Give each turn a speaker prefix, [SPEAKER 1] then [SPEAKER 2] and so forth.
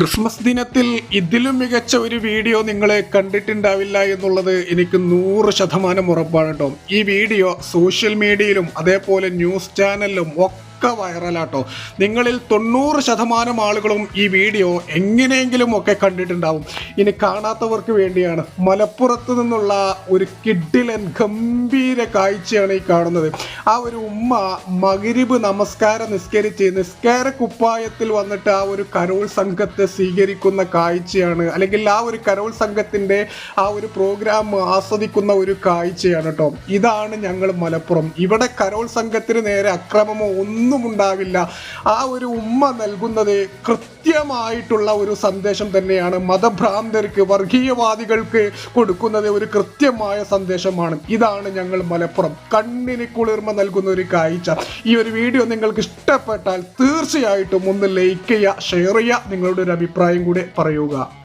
[SPEAKER 1] Christmas ദിനത്തിൽ ഇതിലും മികച്ച ഒരു വീഡിയോ നിങ്ങളെ കണ്ടിട്ടുണ്ടാവില്ല എന്നുള്ളത് എനിക്ക് നൂറ് ശതമാനം ഉറപ്പാണ് കേട്ടോ. ഈ വീഡിയോ സോഷ്യൽ മീഡിയയിലും അതേപോലെ ന്യൂസ് ചാനലിലും ഒക്കെ വൈറലാട്ടോ നിങ്ങളിൽ തൊണ്ണൂറ് ശതമാനം ആളുകളും ഈ വീഡിയോ എങ്ങനെയെങ്കിലും ഒക്കെ കണ്ടിട്ടുണ്ടാവും. ഇനി കാണാത്തവർക്ക് വേണ്ടിയാണ് മലപ്പുറത്ത് നിന്നുള്ള ഒരു കിഡിലൻ ഗംഭീര കാഴ്ചയാണ് ഈ കാണുന്നത്. ആ ഒരു ഉമ്മ മകരിബ് നമസ്കാരം നിസ്കരിച്ച് നിസ്കാര കുപ്പായത്തിൽ വന്നിട്ട് ആ ഒരു കരോൾ സംഘത്തെ സ്വീകരിക്കുന്ന കാഴ്ചയാണ്. അല്ലെങ്കിൽ ആ ഒരു കരോൾ സംഘത്തിന്റെ ആ ഒരു പ്രോഗ്രാം ആസ്വദിക്കുന്ന ഒരു കാഴ്ചയാണ് കേട്ടോ ഇതാണ് ഞങ്ങൾ മലപ്പുറം. ഇവിടെ കരോൾ സംഘത്തിന് നേരെ അക്രമമോ ഒന്നും ഉണ്ടാവില്ല ആ ഒരു ഉമ്മ നൽകുന്നത് കൃത്യമായിട്ടുള്ള ഒരു സന്ദേശം തന്നെയാണ് മതഭ്രാന്തർക്ക് വർഗീയവാദികൾക്ക് കൊടുക്കുന്നത് ഒരു കൃത്യമായ സന്ദേശമാണ്. ഇതാണ് ഞങ്ങൾ മലപ്പുറം. കണ്ണിന് കുളിർമ നൽകുന്ന ഒരു കാഴ്ച. ഈ ഒരു വീഡിയോ നിങ്ങൾക്ക് ഇഷ്ടപ്പെട്ടാൽ തീർച്ചയായിട്ടും ഒന്ന് ലൈക്ക് ചെയ്യുക ഷെയർ ചെയ്യുക നിങ്ങളുടെ ഒരു അഭിപ്രായം കൂടെ പറയുക.